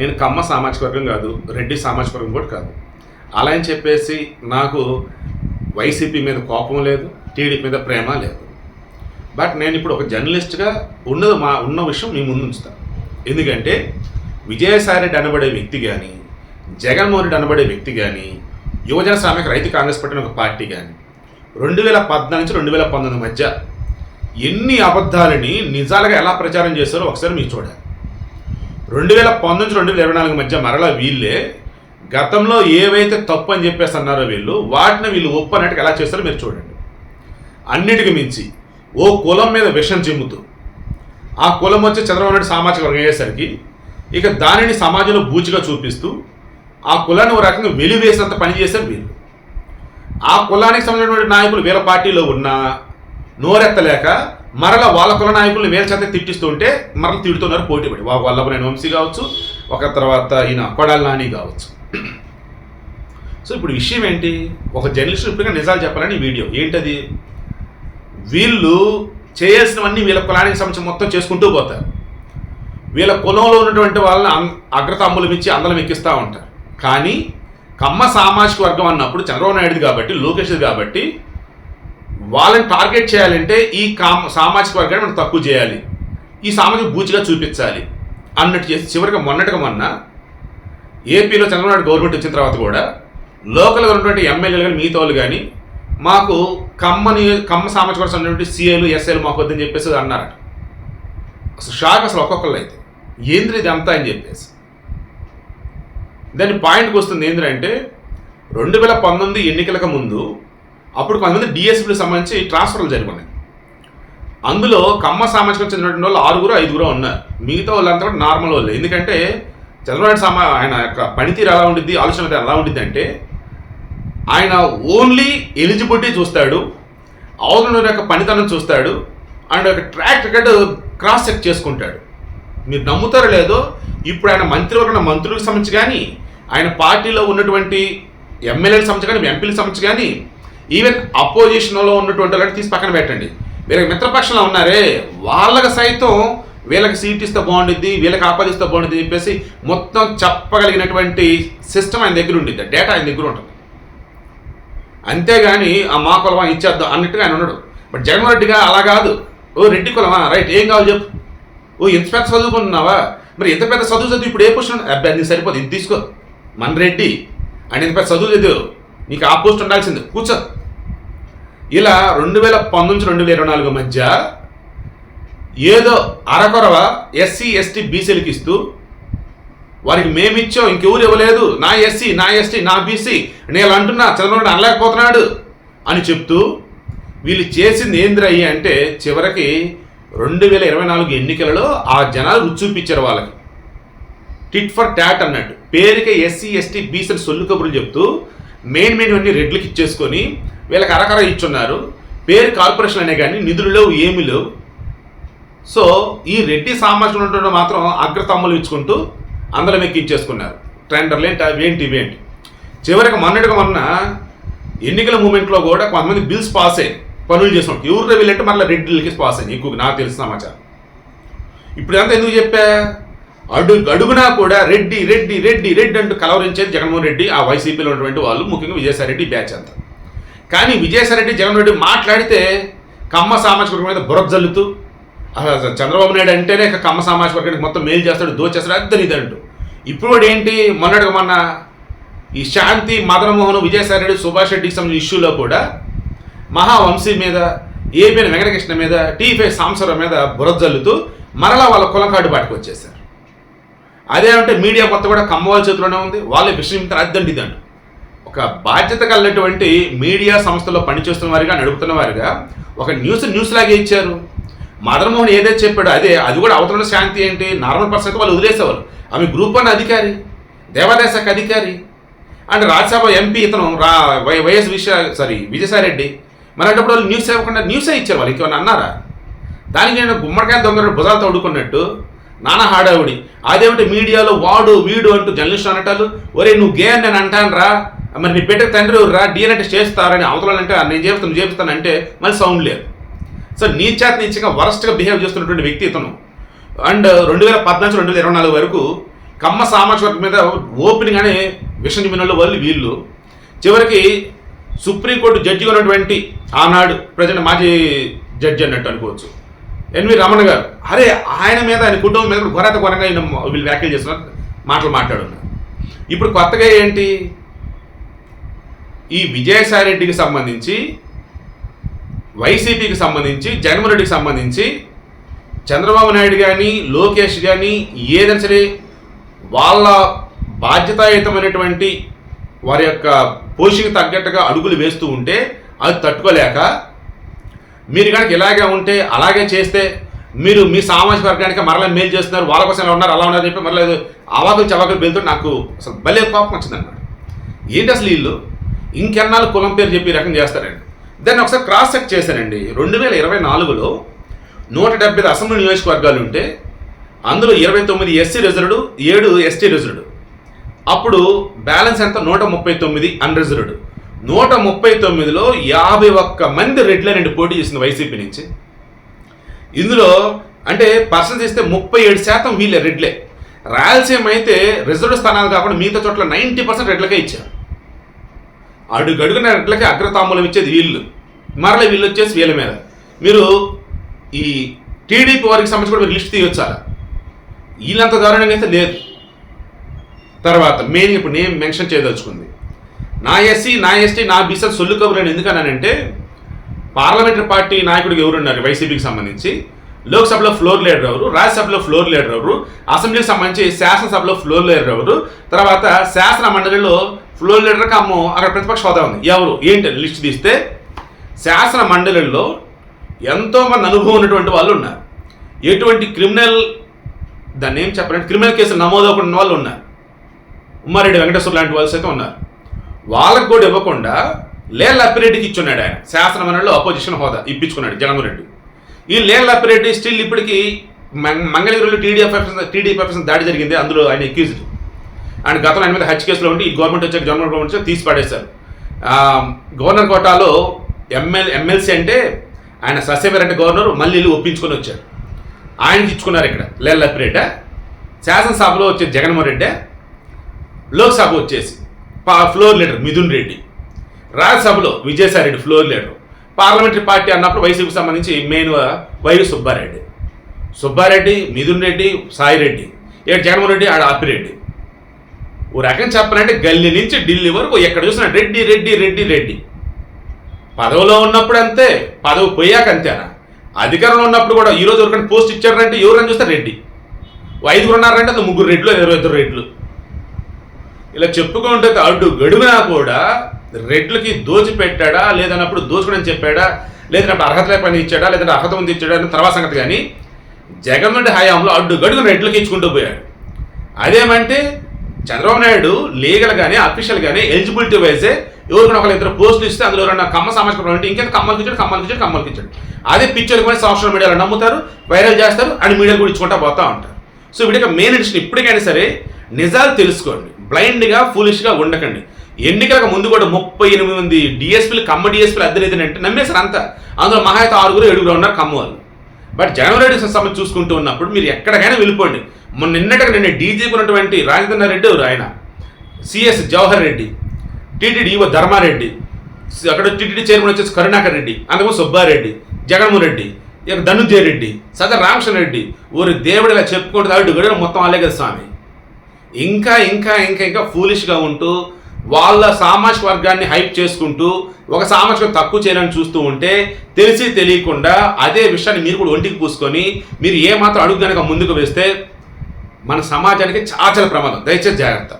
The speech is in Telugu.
నేను కమ్మ సామాజిక వర్గం కాదు రెడ్డి సామాజిక వర్గం కూడా కాదు. అలా అని చెప్పేసి నాకు వైసీపీ మీద కోపం లేదు టీడీపీ మీద ప్రేమ లేదు. బట్ నేను ఇప్పుడు ఒక జర్నలిస్ట్గా ఉన్నది మా ఉన్న విషయం మీ ముందు ఉంచుతాను ఎందుకంటే విజయసాయి రెడ్డి అనబడే వ్యక్తి కానీ జగన్మోహన్ రెడ్డి అనబడే వ్యక్తి కానీ యువజన శ్రామిక రైతు కాంగ్రెస్ పట్టిన ఒక పార్టీ కానీ రెండు వేల పద్నాలుగు నుంచి రెండు వేల పంతొమ్మిది మధ్య ఎన్ని అబద్ధాలని నిజాలుగా ఎలా ప్రచారం చేశారో ఒకసారి మీరు చూడాలి రెండు వేల పంతొమ్మిది నుంచి రెండు వేల ఇరవై నాలుగు మధ్య మరలా వీళ్ళే గతంలో ఏవైతే తప్పు అని చెప్పేసి అన్నారో వీళ్ళు వాటిని వీళ్ళు ఒప్పు అన్నట్టుగా ఎలా చేస్తారో మీరు చూడండి. అన్నిటికి మించి ఓ కులం మీద విషం చిమ్ముతూ ఆ కులం వచ్చి చంద్రబాబు నాయుడు సామాజిక వర్గం అయ్యేసరికి ఇక దానిని సమాజంలో బూచిగా చూపిస్తూ ఆ కులాన్ని ఒక రకంగా వెలివేసినంత పనిచేశారు వీళ్ళు. ఆ కులానికి సంబంధించినటువంటి నాయకులు వీళ్ళ పార్టీలో ఉన్నా నోరెత్తలేక మరల వాళ్ళ కుల నాయకులు వీళ్ళ చేత తిట్టిస్తుంటే మరల తిడుతున్నారు పోటీ పడి. వల్లభనేని వంశీ కావచ్చు ఒక తర్వాత ఈయన కొడాలి నాని కావచ్చు. సో ఇప్పుడు విషయం ఏంటి? ఒక జర్నలిస్ట్ ఇప్పుడు నిజాలు చెప్పాలని వీడియో. ఏంటది? వీళ్ళు చేయాల్సినవన్నీ వీళ్ళ కులానికి సంబంధించి మొత్తం చేసుకుంటూ పోతారు. వీళ్ళ కులంలో ఉన్నటువంటి వాళ్ళని అం- అమ్ములు ఇచ్చి అందలం ఎక్కిస్తూ ఉంటారు. కానీ కమ్మ సామాజిక వర్గం అన్నప్పుడు చంద్రబాబు నాయుడు కాబట్టి లోకేష్ కాబట్టి వాళ్ళని టార్గెట్ చేయాలంటే ఈ కామ సామాజిక వర్గాన్ని మనం తక్కువ చేయాలి. ఈ సామాజిక బూచిగా చూపించాలి. అన్నట్టు చేసి చివరిగా మొన్నటిగా మొన్న ఏపీలో చంద్రబాబు నాయుడు గవర్నమెంట్ వచ్చిన తర్వాత కూడా లోకల్గా ఉన్నటువంటి ఎమ్మెల్యేలు కానీ మిగతా వాళ్ళు కానీ మాకు కమ్మని కమ్మ సామాజిక వర్గం ఉన్నటువంటి సీఏలు ఎస్ఏలు మాకు వద్దని చెప్పేసి అన్నారట అసలు షాక్ అసలు ఒక్కొక్కళ్ళు అయితే. ఏంద్ర ఇది అంతా అని చెప్పేసి. దాని పాయింట్కి వస్తుంది ఏంటంటే రెండు వేల పంతొమ్మిది ఎన్నికలకు ముందు అప్పుడు కొంతమంది డిఎస్పీకి సంబంధించి ట్రాన్స్ఫర్లు జరుగున్నాయి అందులో కమ్మ సామాజికం చెందినటువంటి వాళ్ళు ఆరుగురు ఐదుగురు ఉన్నారు. మిగతా వాళ్ళంతా కూడా నార్మల్ వాళ్ళు. ఎందుకంటే చంద్రబాబు సమా ఆయన యొక్క పనితీరు ఎలా ఉండిద్ది ఆలోచన ఎలా ఉండిద్ది అంటే ఆయన ఓన్లీ ఎలిజిబిలిటీ చూస్తాడు అవతల యొక్క పనితనం చూస్తాడు అండ్ ఒక ట్రాక్ రికార్డ్ క్రాస్ చెక్ చేసుకుంటాడు. మీరు నమ్ముతారో లేదో ఇప్పుడు ఆయన మంత్రివర్గ మంత్రులకు సంబంధించి కానీ ఆయన పార్టీలో ఉన్నటువంటి ఎమ్మెల్యేలకు సంబంధించి కానీ ఎంపీలకు సంబంధించి కానీ ఈవెన్ అపోజిషన్లో ఉన్నటువంటి వాళ్ళని తీసి పక్కన పెట్టండి. వీళ్ళకి మిత్రపక్షంలో ఉన్నారే వాళ్ళకి సైతం వీళ్ళకి సీట్ ఇస్తే బాగుంటుంది వీళ్ళకి ఆపాదిస్తే బాగుంటుంది చెప్పేసి మొత్తం చెప్పగలిగినటువంటి సిస్టమ్ ఆయన దగ్గర ఉండిద్ది. డేటా ఆయన దగ్గర ఉంటుంది. అంతేగాని ఆ మా కులమా ఇచ్చేద్దాం అన్నట్టుగా ఆయన ఉన్నాడు బట్ జగన్మోహన్ రెడ్డిగా అలా కాదు. ఓ రెడ్డి కులమా? రైట్ ఏం కావాలి చెప్పు. ఓ ఇంత పెద్ద చదువుకుంటున్నావా? మరి ఎంత పెద్ద చదువు చదువు ఇప్పుడు ఏ పొజిషన్ అబ్బాయి నీకు సరిపోదు. ఇది తీసుకో. మన రెడ్డి అండ్ ఇంత పెద్ద చదువు చదువు నీకు ఆ పోస్ట్ ఉండాల్సింది. కూర్చో. ఇలా రెండు వేల పంతొమ్మిది రెండు వేల ఇరవై నాలుగు మధ్య ఏదో అరకొరవ ఎస్సీ ఎస్టీ బీసీలకు ఇస్తూ వారికి మేమిచ్చాం ఇంకెవరు ఇవ్వలేదు. నా ఎస్సీ నా ఎస్టీ నా బీసీ. నేను అంటున్నా చంద్రబాబు అనలేకపోతున్నాడు అని చెప్తూ వీళ్ళు చేసింది ఏంద్రయ్యి అంటే చివరికి రెండు వేల ఇరవై నాలుగు ఎన్నికలలో ఆ జనాలు రుచూపించారు చూపించారు వాళ్ళకి. టిట్ ఫర్ టాట్ అన్నట్టు. పేరుకే ఎస్సీ ఎస్టీ బీసీలు సొల్లు కబుర్లు చెప్తూ మెయిన్ మెయిన్ అన్ని రెడ్లకి ఇచ్చేసుకొని వీళ్ళకి అరకర ఇచ్చున్నారు. పేరు కార్పొరేషన్ అనే కానీ నిధులు లేవు ఏమీ లేవు. సో ఈ రెడ్డి సామాజిక ఉన్నటువంటి మాత్రం అగ్రతమ్ములు ఇచ్చుకుంటూ అందరం ఎక్కించేసుకున్నారు ట్రెండర్లు ఏంటి ఏంటి ఇవేంటి చివరికి మొన్నటిగా మొన్న ఎన్నికల మూమెంట్లో కూడా కొంతమంది బిల్స్ పాస్ అయ్యి పనులు చేసినట్టు. ఎవరు వీళ్ళంటే మళ్ళీ రెడ్డిలకి పాస్ అయ్యి ఎక్కువ నాకు తెలిసిన సమాచారం. ఇప్పుడు అంతా ఎందుకు చెప్పా? అడుగు అడుగునా కూడా రెడ్డి రెడ్డి రెడ్డి రెడ్డి అంటూ కలవరించేది జగన్మోహన్ రెడ్డి ఆ వైసీపీలో ఉన్నటువంటి వాళ్ళు ముఖ్యంగా విజయసాయి రెడ్డి బ్యాచ్ అంతా. కానీ విజయసాయిరెడ్డి రెడ్డి రెడ్డి మాట్లాడితే కమ్మ సామాజిక వర్గం మీద బురద జల్లుతూ చంద్రబాబు నాయుడు అంటేనే ఇక కమ్మ సామాజిక వర్గానికి మొత్తం మేలు చేస్తాడు దోచేస్తాడు అద్దని ఇదంటూ ఇప్పుడు కూడా ఏంటి? మొన్నటిగా మొన్న ఈ శాంతి మదనమోహన్ విజయసాయి రెడ్డి సుభాష్ రెడ్డికి సంబంధించిన ఇష్యూలో కూడా మహావంశీ మీద ఏబిఎన్ వెంకటకృష్ణ మీద టీఫై సాంసరావు మీద బురద జల్లుతూ మరలా వాళ్ళ కులం కార్డు బాటికి వచ్చేసారు అదేమంటే మీడియా కొత్త కూడా కమ్మవాళ్ళ చేతిలోనే ఉంది వాళ్ళే విషయం అద్దండి ఇదండి ఒక బాధ్యత కలిగినటువంటి మీడియా సంస్థలో పనిచేస్తున్న వారిగా నడుపుతున్న వారిగా ఒక న్యూస్ న్యూస్ లాగే ఇచ్చారు. మదన్మోహన్ ఏదైతే చెప్పాడో అదే అది కూడా అవతల శాంతి ఏంటి? నార్మల్ పర్సన్ వాళ్ళు వదిలేసేవారు ఆమె గ్రూప్ వన్ అధికారి దేవాదాయ శాఖ అధికారి అండ్ రాజ్యసభ ఎంపీ ఇతను రా వై వైఎస్ విశ్వ సారీ విజయసాయిరెడ్డి. మరి అన్నప్పుడు వాళ్ళు న్యూస్ ఇవ్వకుండా న్యూసే ఇచ్చారు వాళ్ళు. ఇంకేమన్నా అన్నారా? దానికి నేను గుమ్మడికాయ దొంగ భుజాలు తోడుకున్నట్టు నానా హాడావుడి. అదేమిటి మీడియాలో వాడు వీడు అంటూ జర్నలిస్ట్ అనటాలు? ఒరే నువ్వు గే అని నేను అంటాను రా మరి నీ పెట్టే తండ్రి రా? డిఎన్ఏ టెస్ట్ చేస్తారని అవతలంటే నేను చేస్తాను నువ్వు చేస్తాను అంటే మళ్ళీ సౌండ్ లేదు. సో నీచాత్ నీచంగా వరస్ట్గా బిహేవ్ చేస్తున్నటువంటి వ్యక్తి ఇతను. అండ్ రెండు వేల పద్నాలుగు రెండు వేల ఇరవై నాలుగు వరకు కమ్మ సామాజిక వర్గం మీద ఓపెన్గానే విషయం చెప్పిన వాళ్ళు వీళ్ళు చివరికి సుప్రీంకోర్టు జడ్జిగా ఉన్నటువంటి ఆనాడు ప్రజెంట్ మాజీ జడ్జి అన్నట్టు అనుకోవచ్చు. ఎన్వి రమణ గారు. అరే ఆయన మీద ఆయన కుటుంబం మీద ఘోరత ఘోరంగా ఆయన వీళ్ళు వ్యాఖ్యలు చేస్తున్నారు మాటలు మాట్లాడున్నారు ఇప్పుడు కొత్తగా ఏంటి? ఈ విజయసాయి రెడ్డికి సంబంధించి వైసీపీకి సంబంధించి జగన్మోహన్ సంబంధించి చంద్రబాబు నాయుడు కానీ లోకేష్ కానీ ఏదైనా సరే వాళ్ళ బాధ్యతాయుతమైనటువంటి వారి యొక్క పోషికి తగ్గట్టుగా అడుగులు వేస్తూ ఉంటే అది తట్టుకోలేక మీరు కనుక ఇలాగే ఉంటే అలాగే చేస్తే మీరు మీ సామాజిక వర్గానికి మరలా మేలు చేస్తున్నారు వాళ్ళ కోసం ఎలా ఉన్నారు అలా ఉన్నారు చెప్పి మరలా ఏదో అవాకులు చవాకులు వెళ్తూ నాకు అసలు భలే కోపం వచ్చిందన్నమాట. ఏంటి అసలు వీళ్ళు? ఇంకెన్నాళ్ళు కులం పేరు చెప్పి రకం చేస్తారండి. దాన్ని ఒకసారి క్రాస్ చెక్ చేశానండి. రెండు వేల ఇరవై నాలుగులో నూట డెబ్బై అసెంబ్లీ నియోజకవర్గాలు ఉంటే అందులో ఇరవై తొమ్మిది ఎస్సీ రిజర్వ్డ్ ఏడు ఎస్టీ రిజర్వ్డ్. అప్పుడు బ్యాలెన్స్ ఎంత? నూట ముప్పై తొమ్మిది అన్రిజర్వ్డ్. నూట ముప్పై తొమ్మిదిలో యాభై ఒక్క మంది రెడ్లనండి పోటీ చేసింది వైసీపీ నుంచి. ఇందులో అంటే పర్సెంట్ ఇస్తే ముప్పై ఏడు శాతం వీళ్ళే రెడ్లే రాయలసీమ అయితే రిజర్వ్ స్థానాలు కాకుండా మిగతా చోట్ల నైంటీ పర్సెంట్ రెడ్లకే ఇచ్చారు. అడుగడుగున రెడ్లకి అగ్రతాంబూలం ఇచ్చేది వీళ్ళు. మరల వీళ్ళు వచ్చేసి వీళ్ళ మీద. మీరు ఈ టీడీపీ వారికి సంబంధించి కూడా మీరు లిస్ట్ తీయొచ్చారా? వీళ్ళంత దారుణంగా అయితే లేదు. తర్వాత మెయిన్ ఇప్పుడు నేను మెన్షన్ చేయదలుచుకుంది. నా ఎస్సీ నా ఎస్టీ నా బీసీ సొల్లు కబురు ఎందుకన్నానంటే పార్లమెంటరీ పార్టీ నాయకుడికి ఎవరున్నారు? వైసీపీకి సంబంధించి. లోక్సభలో ఫ్లోర్ లీడర్ ఎవరు? రాజ్యసభలో ఫ్లోర్ లీడర్ ఎవరు? అసెంబ్లీకి సంబంధించి శాసనసభలో ఫ్లోర్ లీడర్ ఎవరు? తర్వాత శాసన మండలిలో ఫ్లోర్ లీడర్కి అమ్మ అక్కడ ప్రతిపక్ష హోదా ఉంది. ఎవరు? ఏంటి? లిస్ట్ తీస్తే శాసన మండలిలో ఎంతోమంది అనుభవం ఉన్నటువంటి వాళ్ళు ఉన్నారు. ఎటువంటి క్రిమినల్ దాన్ని ఏం చెప్పాలంటే క్రిమినల్ కేసులు నమోదవకుండా వాళ్ళు ఉన్నారు. ఉమ్మారెడ్డి వెంకటేశ్వర లాంటి వాళ్ళు సైతం ఉన్నారు. వాళ్ళకు కూడా ఇవ్వకుండా లేల్ అప్పిరెడ్డికి ఇచ్చున్నాడు ఆయన. శాసన మండలిలో అపోజిషన్ హోదా ఇప్పించుకున్నాడు జగన్మోహన్ రెడ్డి. ఈ లేల్ అప్పిరెడ్డి స్టిల్ ఇప్పటికీ మంగళగిరిలో టీడీఎఫ్ టీడీఎఫ్ దాడి జరిగింది. అందులో ఆయన ఎక్యూజ్డ్ ఆయన గతంలో ఆయన మీద హత్య కేసులో ఉండి ఈ గవర్నమెంట్ వచ్చాక గవర్నమెంట్ వచ్చాక తీసి పడేశారు. గవర్నర్ కోటాలో ఎమ్మెల్ ఎమ్మెల్సీ అంటే ఆయన సస్యమేరంటే గవర్నర్ మళ్ళీ ఒప్పించుకొని వచ్చారు. ఆయనకి ఇచ్చుకున్నారు ఇక్కడ లెల్లప్పిరెడ్డి శాసనసభలో వచ్చే జగన్మోహన్ రెడ్డి లోక్సభ వచ్చేసి పా ఫ్లోర్ లీడర్ మిథున్ రెడ్డి. రాజ్యసభలో Vijayasai Reddy floor leader. Parliamentary party అన్నప్పుడు వైసీపీకి సంబంధించి మెయిన్ వైవి సుబ్బారెడ్డి. సుబ్బారెడ్డి మిథున్ రెడ్డి సాయిరెడ్డి రెడ్డి. జగన్మోహన్ రెడ్డి ఆడ అప్పిరెడ్డి. ఓ రకం చెప్పాలంటే గల్లీ నుంచి ఢిల్లీ వరకు ఎక్కడ చూసినా రెడ్డి రెడ్డి రెడ్డి రెడ్డి. పదవిలో ఉన్నప్పుడు అంతే పదవి పోయాక అంతేనా? అధికారంలో ఉన్నప్పుడు కూడా ఈ రోజు ఎవరికైనా పోస్ట్ ఇచ్చారంటే ఎవరైనా చూస్తే రెడ్డి? ఐదుగురు ఉన్నారంటే అది ముగ్గురు రెడ్లు ఇరవై ఇద్దరు రెడ్లు. ఇలా చెప్పుకుంటే అడ్డు గడుగునా కూడా రెడ్లకి దోచి పెట్టాడా? లేదన్నప్పుడు దోచుకుని చెప్పాడా? లేదన్నప్పుడు అర్హత పని ఇచ్చాడా? లేదంటే అర్హత ఉంది ఇచ్చాడా? అని తర్వాత సంగతి కానీ జగన్ రెడ్డి హయాంలో అడ్డు గడుగున రెడ్లకి ఇచ్చుకుంటూ పోయాడు. అదేమంటే చంద్రబాబు నాయుడు లీగల్ గానీ అఫీషియల్ గానీ ఎలిజిబిలిటీ వైజే ఎవరికైనా ఒకళ్ళు ఇద్దరు పోస్టులు ఇస్తే అందులో ఎవరైనా కమ్మ సామాజిక వర్గం ఇంకెంత కమ్మలకి ఇచ్చాడు కమ్మలకి ఇచ్చాడు కమ్మలకి ఇచ్చాడు అదే పిక్చర్ కూడా సోషల్ మీడియాలో నమ్ముతారు వైరల్ చేస్తారు అండ్ మీడియాలు కూడా ఇచ్చుకుంటా పోతా ఉంటారు. సో వీడికి మెయిన్ ఇంట్రెస్ట్ ఇప్పటికైనా సరే నిజాలు తెలుసుకోండి. బ్లైండ్గా ఫూలిష్గా ఉండకండి. ఎన్నికలకు ముందు కూడా ముప్పై ఎనిమిది మంది డిఎస్పీలు కమ్మ డిఎస్పీలు అద్దెలేదని అంటే నమ్మేశారు అంతా. అందులో మహా అయితే ఆరుగురు ఏడుగురు ఉన్నారు కమ్మ వాళ్ళు. బట్ జగన్ రెడ్డి సమస్య చూసుకుంటూ ఉన్నప్పుడు మీరు ఎక్కడికైనా వెళ్ళిపోండి. మొన్న నిన్నటికి నిన్న డీజీపీ ఉన్నటువంటి రాజేంద్ర రెడ్డి ఎవరు ఆయన CS Jawahar Reddy TTD EO Dharma Reddy అక్కడ టీటీడీ చైర్మన్ వచ్చేసి కరుణాకర్ రెడ్డి అందుకు సుబ్బారెడ్డి జగన్మోహన్ రెడ్డి ఇక ధనుంజయ రెడ్డి సదర రామకృష్ణ రెడ్డి ఊరి దేవుడు ఇలా చెప్పుకుంటూ అడ్డు మొత్తం అలాగే స్వామి. ఇంకా ఇంకా ఇంకా ఇంకా ఫూలిష్గా ఉంటూ వాళ్ళ సామాజిక వర్గాన్ని హైప్ చేసుకుంటూ ఒక సామాజిక తక్కువ చేయాలని చూస్తూ ఉంటే తెలిసి తెలియకుండా అదే విషయాన్ని మీరు కూడా ఒంటికి పూసుకొని మీరు ఏమాత్రం అడుగు కనుక ముందుకు వేస్తే మన సమాజానికి చాచల ప్రమాదం. దయచేసి జాగ్రత్త.